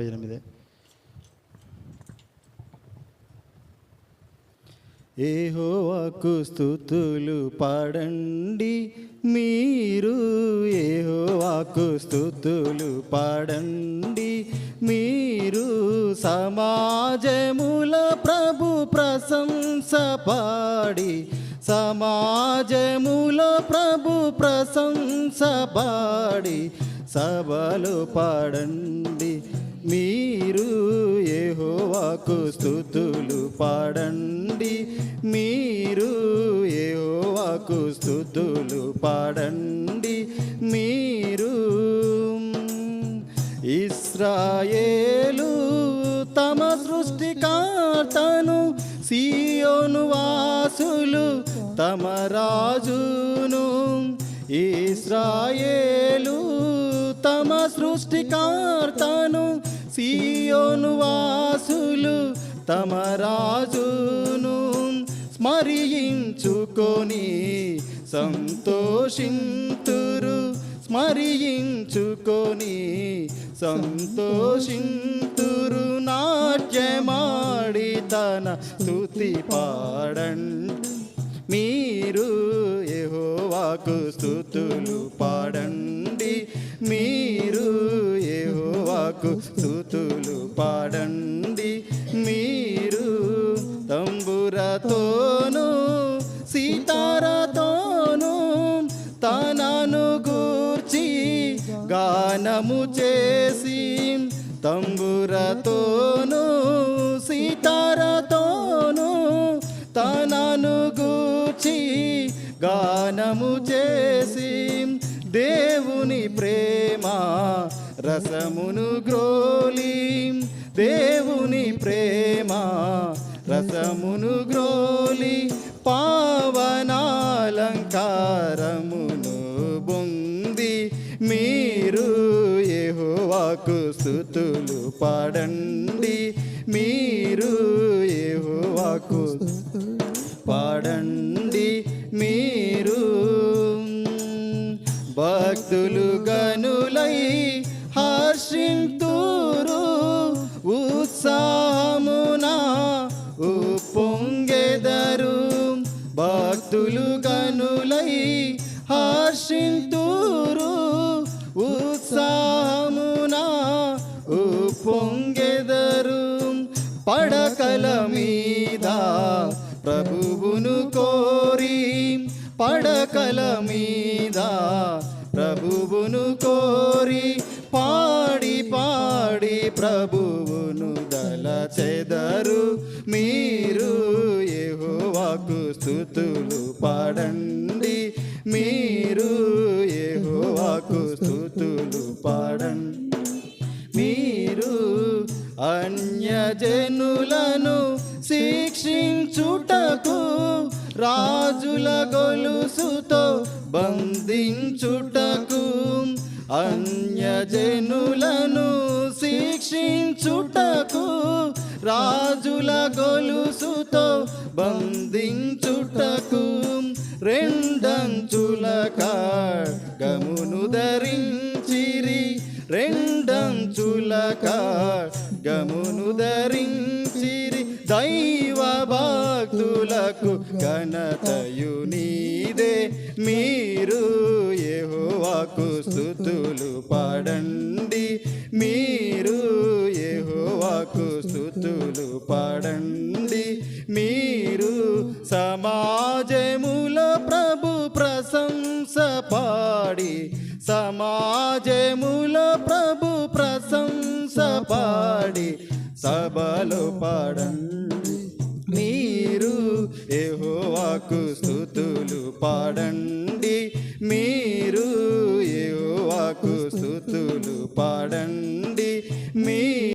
ఎనిమిది. ఏహోవాకు స్థుతులు పాడండి మీరు. ఏహోవాకు స్థుతులు పాడండి మీరు. సమాజముల ప్రభు ప్రశంస పాడి. సమాజముల ప్రభు ప్రశంస పాడి. సభలు పాడండి. మీరు ఏహోవాకు స్థుతులు పాడండి. మీరు ఏహోవాకు స్థుతులు పాడండి. మీరు ఇస్రాయేలు తమ సృష్టికర్తను సియోను వాసులు తమ రాజును. ఇస్రాయేలు తమ సృష్టికర్తను సియోను వాసులు తమ రాజును స్మరించుకొని సంతోషింతురు. స్మరించుకొని సంతోషింతురు. నాట్యమాడి తన స్తుతి పాడండి. మీరు యహోవాకు స్థుతులు పాడండి. మీరు యహోవాకు స్థుతులు పాడండి. మీరు తంబురతోను సీతారతోను తనను గూర్చి గానము చేసి తంబురతోను సీతారతోను తనను గానము చేసి దేవుని ప్రేమ రసమును గ్రోలి దేవుని ప్రేమ రసమును గ్రోలి పావనాలంకారమును బొంది మీరు ఏహోవాకు స్థుతులు పాడండి మీరు ఏహోవాకు పాడండి మీ భక్తులు గనులై హర్షింతురు ఉత్సాహమున ఉప్పొంగెదరు. భక్తులు గనులై హర్షింతురు ఉత్సాహమున ఉప్పొంగెదరు. పడకల మీద ప్రభువును కోరి పడకల మీద ప్రభువును ప్రభువును దలచెదరు మీరు ఏహోవాకు స్థుతులు పాడండి. మీరు ఏహోవాకు స్థుతులు పాడండి. మీరు అన్యజనులను శిక్షించుటకు రాజుల గొలుసుతో బంధించుటకు అన్యజనులను బంధించుటకు రాజుల గొలుసుతో బంధించుటకు రెండంచుల గమును ధరించిరి రెండంచుల గమును ధరించిరి. దైవ భక్తులకు ఘనతయు నీదే మీరు యెహోవాకు స్థుతులు పాడండి మీరు పాటలు పాడండి మీరు సమాజముల ప్రభు ప్రశంస పాడి సమాజముల ప్రభు ప్రశంస పాడి సభలు పాడండి. మీరు ఏహోవాకు స్థుతులు పాడండి. మీరు ఏహోవాకు స్థుతులు పాడండి.